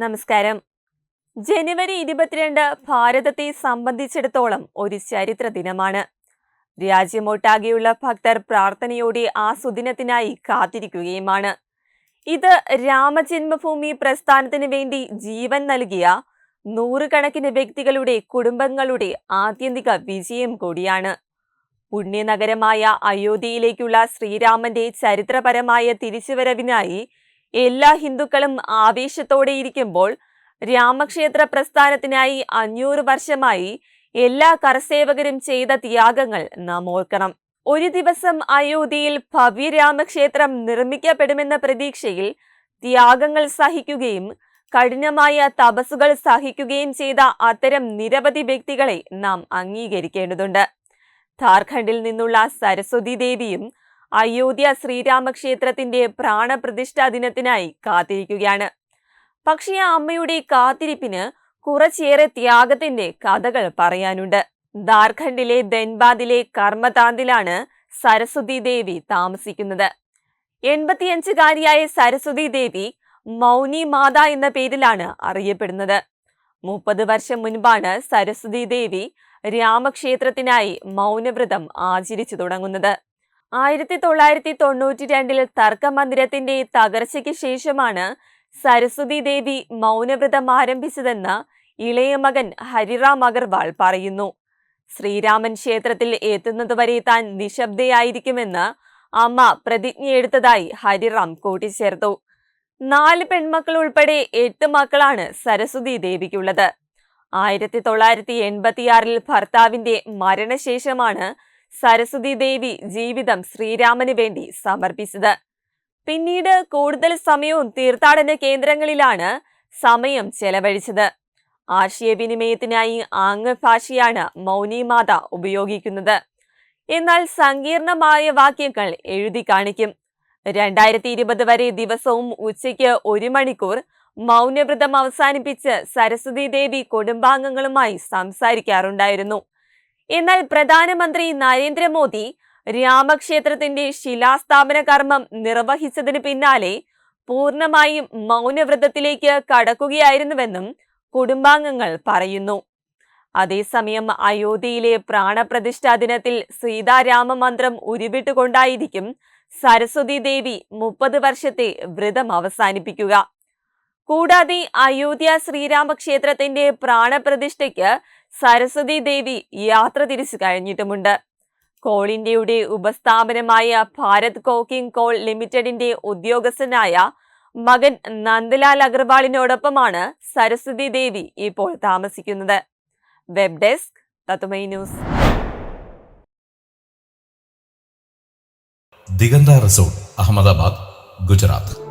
നമസ്കാരം. ജനുവരി ഇരുപത്തിരണ്ട് ഭാരതത്തെ സംബന്ധിച്ചിടത്തോളം ഒരു ചരിത്ര ദിനമാണ്. രാജ്യമൊട്ടാകെയുള്ള ഭക്തർ പ്രാർത്ഥനയോടെ ആ സുദിനത്തിനായി കാത്തിരിക്കുകയുമാണ്. ഇത് രാമജന്മഭൂമി പ്രസ്ഥാനത്തിന് വേണ്ടി ജീവൻ നൽകിയ നൂറുകണക്കിന് വ്യക്തികളുടെ കുടുംബങ്ങളുടെ ആത്യന്തിക വിജയം കൂടിയാണ്. പുണ്യനഗരമായ അയോധ്യയിലേക്കുള്ള ശ്രീരാമന്റെ ചരിത്രപരമായ തിരിച്ചുവരവിനായി എല്ലാ ഹിന്ദുക്കളും ആവേശത്തോടെ ഇരിക്കുമ്പോൾ രാമക്ഷേത്ര പ്രസ്ഥാനത്തിനായി അഞ്ഞൂറ് വർഷമായി എല്ലാ കരസേവകരും ചെയ്ത ത്യാഗങ്ങൾ നാം ഓർക്കണം. ഒരു ദിവസം അയോധ്യയിൽ ഭവ്യരാമക്ഷേത്രം നിർമ്മിക്കപ്പെടുമെന്ന പ്രതീക്ഷയിൽ ത്യാഗങ്ങൾ സഹിക്കുകയും കഠിനമായ തപസ്സുകൾ സഹിക്കുകയും ചെയ്ത അത്തരം നിരവധി വ്യക്തികളെ നാം അംഗീകരിക്കേണ്ടതുണ്ട്. ഝാർഖണ്ഡിൽ നിന്നുള്ള സരസ്വതി ദേവിയും അയോധ്യ ശ്രീരാമക്ഷേത്രത്തിന്റെ പ്രാണപ്രതിഷ്ഠാ ദിനത്തിനായി കാത്തിരിക്കുകയാണ്. പക്ഷേ ആ അമ്മയുടെ കാത്തിരിപ്പിന് കുറച്ചേറെ ത്യാഗത്തിന്റെ കഥകൾ പറയാനുണ്ട്. ഝാർഖണ്ഡിലെ ധൻബാദിലെ കർമ്മതാന്തിലാണ് സരസ്വതി ദേവി താമസിക്കുന്നത്. എൺപത്തിയഞ്ചുകാരിയായ സരസ്വതി ദേവി മൗനി മാത എന്ന പേരിലാണ് അറിയപ്പെടുന്നത്. മുപ്പത് വർഷം മുൻപാണ് സരസ്വതി ദേവി രാമക്ഷേത്രത്തിനായി മൗനവ്രതം ആചരിച്ചു തുടങ്ങുന്നത്. ആയിരത്തി തൊള്ളായിരത്തി തൊണ്ണൂറ്റി രണ്ടിൽ തർക്കമന്ദിരത്തിന്റെ തകർച്ചയ്ക്ക് ശേഷമാണ് സരസ്വതി ദേവി മൗനവ്രതം ആരംഭിച്ചതെന്ന് ഇളയ മകൻ ഹരിറാം അഗർവാൾ പറയുന്നു. ശ്രീരാമൻ ക്ഷേത്രത്തിൽ എത്തുന്നതുവരെ താൻ നിശബ്ദയായിരിക്കുമെന്ന് അമ്മ പ്രതിജ്ഞയെടുത്തതായി ഹരിറാം കൂട്ടിച്ചേർത്തു. നാല് പെൺമക്കൾ ഉൾപ്പെടെ എട്ട് മക്കളാണ് സരസ്വതി ദേവിക്കുള്ളത്. ആയിരത്തി തൊള്ളായിരത്തി എൺപത്തിയാറിൽ ഭർത്താവിന്റെ മരണശേഷമാണ് സരസ്വതി ദേവി ജീവിതം ശ്രീരാമന് വേണ്ടി സമർപ്പിച്ചത്. പിന്നീട് കൂടുതൽ സമയവും തീർത്ഥാടന കേന്ദ്രങ്ങളിലാണ് സമയം ചെലവഴിച്ചത്. ആശയവിനിമയത്തിനായി ആംഗ്യ ഭാഷയാണ് മൗനി മാത ഉപയോഗിക്കുന്നത്. എന്നാൽ സങ്കീർണമായ വാക്യങ്ങൾ എഴുതി കാണിക്കും. രണ്ടായിരത്തി ഇരുപത് വരെ ദിവസവും ഉച്ചയ്ക്ക് ഒരു മണിക്കൂർ മൗനവ്രതം അവസാനിപ്പിച്ച് സരസ്വതി ദേവി കുടുംബാംഗങ്ങളുമായി സംസാരിക്കാറുണ്ടായിരുന്നു. എന്നാൽ പ്രധാനമന്ത്രി നരേന്ദ്രമോദി രാമക്ഷേത്രത്തിന്റെ ശിലാസ്ഥാപന കർമ്മം നിർവഹിച്ചതിന് പിന്നാലെ പൂർണമായും മൗനവ്രതത്തിലേക്ക് കടക്കുകയായിരുന്നുവെന്നും കുടുംബാംഗങ്ങൾ പറയുന്നു. അതേസമയം അയോധ്യയിലെ പ്രാണപ്രതിഷ്ഠാ ദിനത്തിൽ സീതാരാമ മന്ത്രം ഉരുവിട്ടുകൊണ്ടായിരിക്കും സരസ്വതി ദേവി മുപ്പത് വർഷത്തെ വ്രതം അവസാനിപ്പിക്കുക. കൂടാതെ അയോധ്യ ശ്രീരാമക്ഷേത്രത്തിന്റെ പ്രാണപ്രതിഷ്ഠയ്ക്ക് സരസ്വതി ദേവി യാത്ര തിരിച്ചു കഴിഞ്ഞിട്ടുമുണ്ട്. കോൾ ഇന്ത്യയുടെ ഉപസ്ഥാപനമായ ഭാരത് കോക്കിംഗ് കോൾ ലിമിറ്റഡിന്റെ ഉദ്യോഗസ്ഥനായ മകൻ നന്ദലാൽ അഗർവാളിനോടൊപ്പമാണ് സരസ്വതി ദേവി ഇപ്പോൾ താമസിക്കുന്നത്. വെബ് ഡെസ്ക് തത്തുമൈ ന്യൂസ്. ദിഗന്ത റിസോർട്ട് അഹമ്മദാബാദ് ഗുജറാത്ത്.